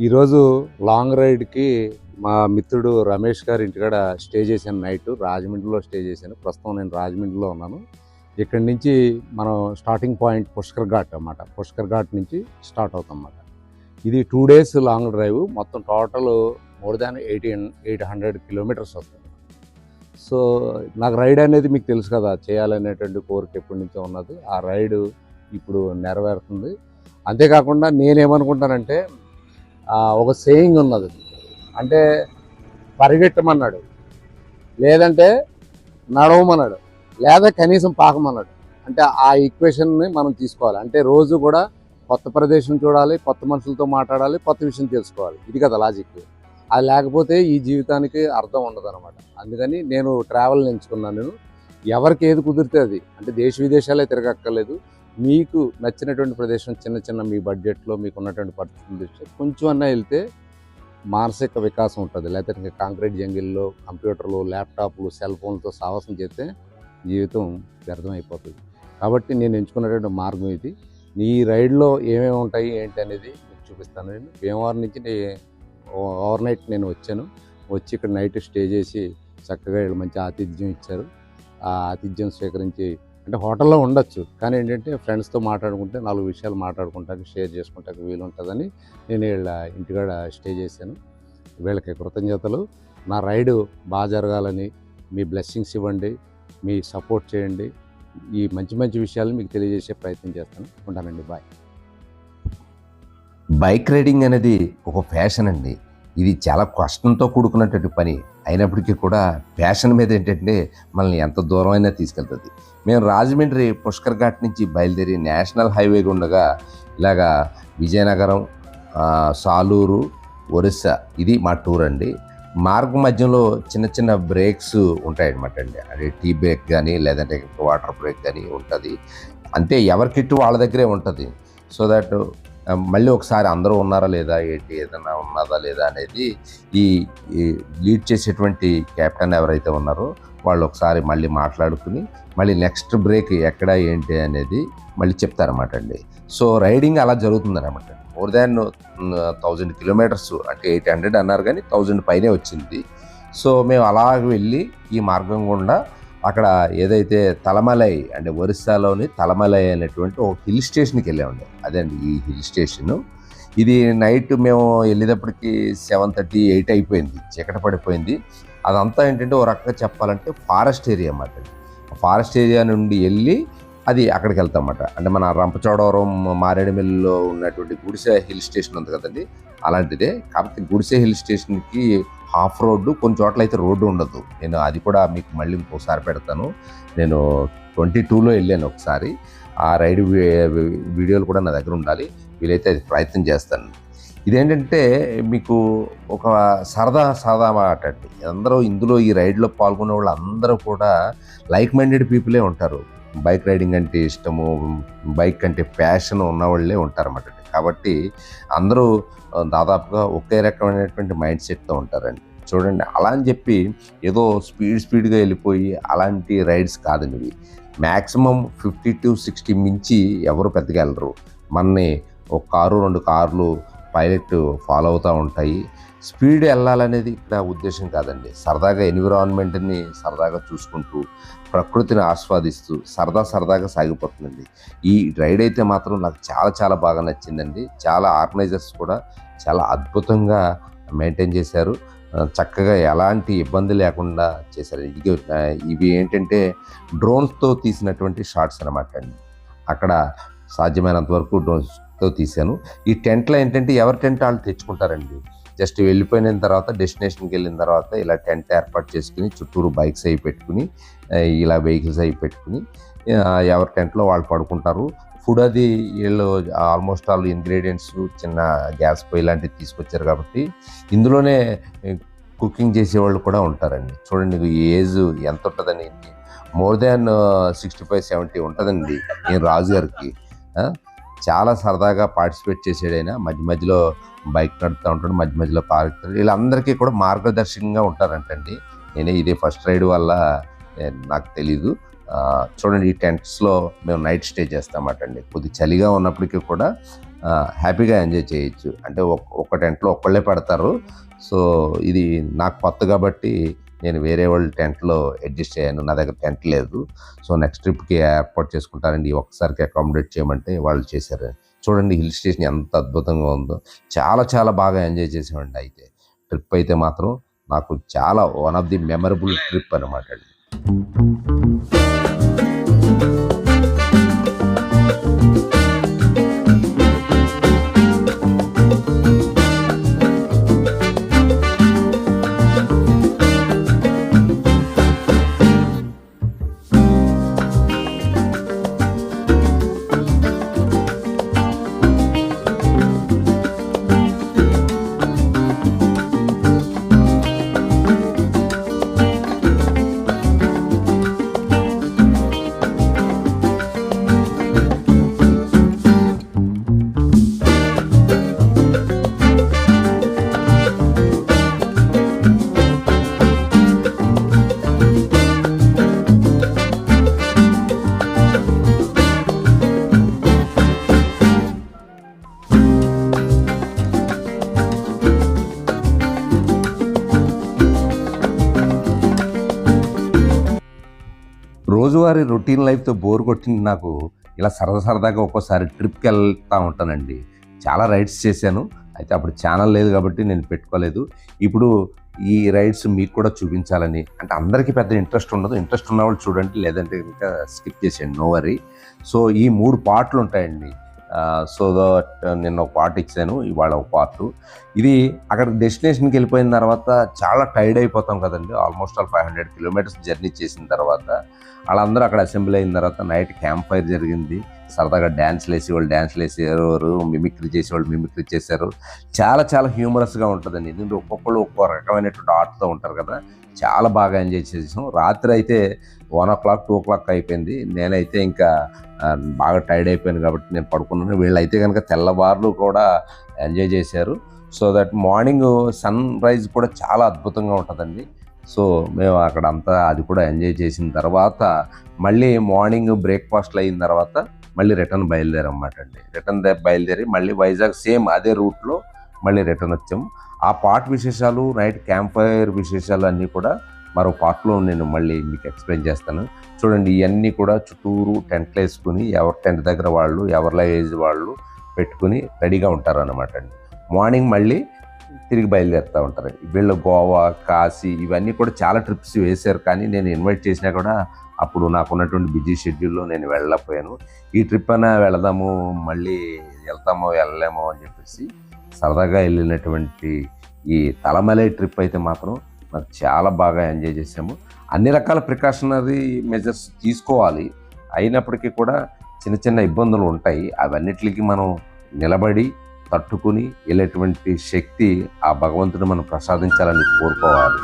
ఈరోజు లాంగ్ రైడ్కి మా మిత్రుడు రమేష్ గారి ఇంటికాడ స్టే చేశాను నైట్. రాజమండ్రిలో స్టే చేశాను. ప్రస్తుతం నేను రాజమండ్రిలో ఉన్నాను. ఇక్కడి నుంచి మనం స్టార్టింగ్ పాయింట్ పుష్కర్ ఘాట్ అన్నమాట. పుష్కర్ ఘాట్ నుంచి స్టార్ట్ అవుతాం అన్నమాట ఇది టూ డేస్ లాంగ్ డ్రైవ్. మొత్తం total more than eighteen eight hundred kilometres వస్తుంది. సో నాకు రైడ్ అనేది మీకు తెలుసు కదా చేయాలనేటువంటి కోరిక ఎప్పటి నుంచో ఉన్నది. ఆ రైడ్ ఇప్పుడు నెరవేరుతుంది. అంతేకాకుండా నేనేమనుకుంటానంటే ఒక సేయింగ్ ఉన్నది. అంటే పరిగెట్టమన్నాడు. లేదంటే నడవమన్నాడు. లేదా కనీసం పాకమన్నాడు. అంటే ఆ ఈక్వేషన్ని మనం తీసుకోవాలి. అంటే రోజు కూడా కొత్త ప్రదేశం చూడాలి కొత్త మనుషులతో మాట్లాడాలి కొత్త విషయం తెలుసుకోవాలి. ఇది కదా లాజిక్ అది లేకపోతే ఈ జీవితానికి అర్థం ఉండదు అనమాట అందుకని నేను ట్రావెల్ ఎంచుకున్నాను నేను ఎవరికి ఏది కుదిరితే అది. అంటే దేశ విదేశాలే తిరగక్కర్లేదు. మీకు నచ్చినటువంటి ప్రదేశం చిన్న చిన్న మీ బడ్జెట్లో మీకు ఉన్నటువంటి పరిస్థితులు కొంచెం అన్నా వెళ్తే మానసిక వికాసం ఉంటుంది. లేకపోతే ఇంకా కాంక్రీట్ జంగిల్లో కంప్యూటర్లు ల్యాప్టాప్లు సెల్ ఫోన్లతో సాహసం చేస్తే జీవితం వ్యర్థం అయిపోతుంది కాబట్టి నేను ఎంచుకున్నటువంటి మార్గం ఇది. ఈ రైడ్లో ఏమేమి ఉంటాయి ఏంటి అనేది మీకు చూపిస్తాను. నేను భీమవరం నుంచి ఓవర్ నైట్ నేను వచ్చాను. వచ్చి ఇక్కడ నైట్ స్టే చేసి చక్కగా వీళ్ళు మంచి ఆతిథ్యం ఇచ్చారు. ఆ ఆతిథ్యం స్వీకరించి అంటే హోటల్లో ఉండొచ్చు. కానీ ఏంటంటే ఫ్రెండ్స్తో మాట్లాడుకుంటే నాలుగు విషయాలు మాట్లాడుకుంటానికి షేర్ చేసుకుంటానికి వీలు ఉంటుందని నేను వీళ్ళ ఇంటికాడ స్టే చేశాను. వీళ్ళకి కృతజ్ఞతలు. నా రైడు బాగా జరగాలని మీ బ్లెస్సింగ్స్ ఇవ్వండి మీ సపోర్ట్ చేయండి. ఈ మంచి మంచి విషయాలు మీకు తెలియజేసే ప్రయత్నం చేస్తాను. ఉంటానండి. బాయ్. బైక్ రైడింగ్ అనేది ఒక ఫ్యాషన్ అండి. ఇది చాలా కష్టంతో కూడుకున్నటువంటి పని. అయినప్పటికీ కూడా ఫ్యాషన్ మీద ఏంటంటే మనల్ని ఎంత దూరం అయినా తీసుకెళ్తుంది. మేము రాజమండ్రి పుష్కర్ ఘాట్ నుంచి బయలుదేరి నేషనల్ హైవే ఉండగా ఇలాగా విజయనగరం సాలూరు ఒరిస్సా ఇది మా టూర్ అండి. మార్గ మధ్యలో చిన్న చిన్న బ్రేక్స్ ఉంటాయన్నమాట అండి. అదే టీ బ్రేక్ కానీ లేదంటే వాటర్ బ్రేక్ కానీ ఉంటుంది. అంతే ఎవరి కిట్టు వాళ్ళ దగ్గరే ఉంటుంది. సో దట్ మళ్ళీ ఒకసారి అందరూ ఉన్నారా లేదా ఏంటి ఏదైనా ఉన్నదా లేదా అనేది ఈ లీడ్ చేసేటువంటి కెప్టెన్ ఎవరైతే ఉన్నారో వాళ్ళు ఒకసారి మళ్ళీ మాట్లాడుకుని మళ్ళీ నెక్స్ట్ బ్రేక్ ఎక్కడ ఏంటి అనేది మళ్ళీ చెప్తారన్నమాట అండి. సో రైడింగ్ అలా జరుగుతుందన్నమాట మోర్ దాన్ థౌజండ్ కిలోమీటర్స్ అంటే ఎయిట్ హండ్రెడ్ అన్నారు కానీ థౌజండ్ పైనే వచ్చింది. సో మేము అలా వెళ్ళి ఈ మార్గం గుండా అక్కడ ఏదైతే తలమలై అంటే ఒరిస్సాలోని తలమలై అనేటువంటి ఒక హిల్ స్టేషన్కి వెళ్ళామండి. అదండి ఈ హిల్ స్టేషను. ఇది నైట్ మేము వెళ్ళేటప్పటికి సెవెన్ థర్టీ ఎయిట్ అయిపోయింది చీకట పడిపోయింది. అదంతా ఏంటంటే ఓ రకంగా చెప్పాలంటే ఫారెస్ట్ ఏరియా అన్నమాట ఫారెస్ట్ ఏరియా నుండి వెళ్ళి అది అక్కడికి వెళ్తాం అన్నమాట అంటే మన రంపచోడవరం మారేడుమిల్లిలో ఉన్నటువంటి గుడిసె హిల్ స్టేషన్ ఉంది కదండి. అలాంటిదే. కాకపోతే గుడిసె హిల్ స్టేషన్కి హాఫ్ రోడ్డు కొన్ని చోట్ల అయితే రోడ్డు ఉండదు. నేను అది కూడా మీకు మళ్ళీ ఇంకోసారి పెడతాను. నేను ట్వంటీ టూలో వెళ్ళాను ఒకసారి. ఆ రైడ్ వీడియోలు కూడా నా దగ్గర ఉండాలి. వీలైతే అది ప్రయత్నం చేస్తాను. ఇదేంటంటే మీకు ఒక సరదా సరదా మాట అండి. అందరూ ఇందులో ఈ రైడ్లో పాల్గొనే వాళ్ళు అందరూ కూడా లైక్ మైండెడ్ పీపులే ఉంటారు. బైక్ రైడింగ్ అంటే ఇష్టము బైక్ అంటే ప్యాషన్ ఉన్నవాళ్ళే ఉంటారన్నమాట కాబట్టి అందరూ దాదాపుగా ఒకే రకమైనటువంటి మైండ్ సెట్తో ఉంటారండి. చూడండి అలా అని చెప్పి ఏదో స్పీడ్ స్పీడ్గా వెళ్ళిపోయి అలాంటి రైడ్స్ కాదనివి మ్యాక్సిమం ఫిఫ్టీ టు సిక్స్టీ మించి ఎవరు పెద్దగా వెళ్ళరు. మనని ఒక కారు రెండు కార్లు పైలట్ ఫాలో అవుతూ ఉంటాయి. స్పీడ్ వెళ్ళాలనేది నా ఉద్దేశం కాదండి. సరదాగా ఎన్విరాన్మెంట్ని సరదాగా చూసుకుంటూ ప్రకృతిని ఆస్వాదిస్తూ సరదా సరదాగా సాగిపోతుందండి. ఈ రైడ్ అయితే మాత్రం నాకు చాలా చాలా బాగా నచ్చిందండి. చాలా ఆర్గనైజర్స్ కూడా చాలా అద్భుతంగా మెయింటైన్ చేశారు. చక్కగా ఎలాంటి ఇబ్బంది లేకుండా చేశారు. ఇది ఇవి ఏంటంటే డ్రోన్స్తో తీసినటువంటి షార్ట్స్ అనమాట అండి. అక్కడ సాధ్యమైనంత వరకు డ్రోన్స్తో తీశాను. ఈ టెంట్లో ఏంటంటే ఎవరి టెంట్ వాళ్ళు తెచ్చుకుంటారండి? జస్ట్ వెళ్ళిపోయిన తర్వాత డెస్టినేషన్కి వెళ్ళిన తర్వాత ఇలా టెంట్ ఏర్పాటు చేసుకుని చుట్టూరు బైక్స్ అవి పెట్టుకుని ఇలా వెహికల్స్ అవి పెట్టుకుని ఎవరి టెంట్లో వాళ్ళు పడుకుంటారు. ఫుడ్ అది వీళ్ళు ఆల్మోస్ట్ ఆల్ ఇంగ్రీడియంట్స్ చిన్న గ్యాస్ పొయ్యి లాంటివి తీసుకొచ్చారు కాబట్టి ఇందులోనే కుకింగ్ చేసేవాళ్ళు కూడా ఉంటారండి. చూడండి ఏజ్ ఎంత ఉంటుందని more than sixty five seventy ఉంటుందండి నేను రాజుగారికి. చాలా సరదాగా పార్టిసిపేట్ చేసాడైనా మధ్య మధ్యలో బైక్ నడుపుతూ ఉంటాడు మధ్య మధ్యలో పారుతాడు వీళ్ళందరికీ కూడా మార్గదర్శకంగా ఉంటారంటండి. నేనే ఇదే ఫస్ట్ రైడ్ వల్ల నాకు తెలీదు. చూడండి ఈ టెంట్స్లో మేము నైట్ స్టే చేస్తామటండి. కొద్ది చలిగా ఉన్నప్పటికీ కూడా హ్యాపీగా ఎంజాయ్ చేయొచ్చు. అంటే ఒక్క టెంట్లో ఒక్కళ్ళే పడతారు. సో ఇది నాకు కొత్త కాబట్టి నేను వేరే వాళ్ళ టెంట్లో అడ్జస్ట్ అయ్యాను నా దగ్గర టెంట్ లేదు. సో నెక్స్ట్ ట్రిప్కి ఏర్పాటు చేసుకుంటానండి ఒకసారికి అకామిడేట్ చేయమంటే వాళ్ళు చేశారు. చూడండి హిల్ స్టేషన్ ఎంత అద్భుతంగా ఉందో. చాలా చాలా బాగా ఎంజాయ్ చేసామండి అయితే. ట్రిప్ అయితే మాత్రం నాకు చాలా one of the memorable trip అనమాట అండి. రోజువారీ రొటీన్ లైఫ్తో బోర్ కొట్టింది నాకు. ఇలా సరదా సరదాగా ఒక్కోసారి ట్రిప్కి వెళ్తూ ఉంటానండి. చాలా రైడ్స్ చేశాను. అయితే అప్పుడు ఛానల్ లేదు కాబట్టి నేను పెట్టుకోలేదు. ఇప్పుడు ఈ రైడ్స్ మీకు కూడా చూపించాలని. అంటే అందరికీ పెద్ద ఇంట్రెస్ట్ ఉండదు. ఇంట్రెస్ట్ ఉన్న వాళ్ళు చూడండి. లేదంటే ఇంకా స్కిప్ చేసేయండి. No worry. సో ఈ మూడు పార్ట్లు ఉంటాయండి. సో దట్ నిన్న ఒక పార్ట్ ఇచ్చాను ఇవాళ ఒక పార్ట్ ఇది అక్కడ డెస్టినేషన్కి వెళ్ళిపోయిన తర్వాత చాలా టైర్డ్ అయిపోతాం కదండి almost all five hundred kilometres journey చేసిన తర్వాత. వాళ్ళందరూ అక్కడ అసెంబ్లీ అయిన తర్వాత నైట్ క్యాంప్ ఫైర్ జరిగింది. సరదాగా డ్యాన్స్లు వేసేవాళ్ళు డ్యాన్స్లు వేసేవారు మిమిక్రీ చేసేవాళ్ళు మిమిక్రీ చేశారు. చాలా చాలా హ్యూమరస్గా ఉంటుందండి. ఎందుకంటే ఒక్కొక్కళ్ళు ఒక్కో రకమైనటువంటి ఆర్ట్తో ఉంటారు కదా. చాలా బాగా ఎంజాయ్ చేసాం రాత్రి అయితే one o'clock two o'clock అయిపోయింది. నేనైతే ఇంకా బాగా టైర్డ్ అయిపోయాను కాబట్టి నేను పడుకున్నాను. వీళ్ళైతే కనుక తెల్లవార్లు కూడా ఎంజాయ్ చేశారు. So that morning sunrise కూడా చాలా అద్భుతంగా ఉంటుందండి. సో మేము అక్కడ అంతా అది కూడా ఎంజాయ్ చేసిన తర్వాత మళ్ళీ మార్నింగ్ బ్రేక్ఫాస్ట్లు అయిన తర్వాత మళ్ళీ రిటర్న్ బయలుదేరమాట అండి రిటర్న్ బయలుదేరి మళ్ళీ వైజాగ్ సేమ్ అదే రూట్లో మళ్ళీ రిటర్న్ వచ్చాము ఆ పార్ట్ విశేషాలు నైట్ క్యాంప్ ఫైర్ విశేషాలు అన్నీ కూడా మరో పార్ట్లో నేను మళ్ళీ మీకు ఎక్స్ప్లెయిన్ చేస్తాను. చూడండి ఇవన్నీ కూడా చుట్టూరు టెంట్లు వేసుకుని ఎవరి టెంట్ దగ్గర వాళ్ళు ఎవరి లగేజ్ వాళ్ళు పెట్టుకుని రెడీగా ఉంటారు అనమాట అండి మార్నింగ్ మళ్ళీ తిరిగి బయలుదేరుతూ ఉంటారు. వీళ్ళు గోవా కాశీ ఇవన్నీ కూడా చాలా ట్రిప్స్ వేశారు. కానీ నేను ఇన్వైట్ చేసినా కూడా అప్పుడు నాకున్నటువంటి బిజీ షెడ్యూల్లో నేను వెళ్ళకపోయాను ఈ ట్రిప్ అయినా వెళదాము మళ్ళీ వెళ్తామో వెళ్ళలేమో అని చెప్పేసి సరదాగా వెళ్ళినటువంటి ఈ తలమలై ట్రిప్ అయితే మాత్రం నాకు చాలా బాగా ఎంజాయ్ చేసాము అన్ని రకాల ప్రికాషనరీ మెజర్స్ తీసుకోవాలి. అయినప్పటికీ కూడా చిన్న చిన్న ఇబ్బందులు ఉంటాయి. అవన్నిటికి మనం నిలబడి తట్టుకుని వెళ్ళేటువంటి శక్తి ఆ భగవంతుడు మనం ప్రసాదించాలని కోరుకోవాలి.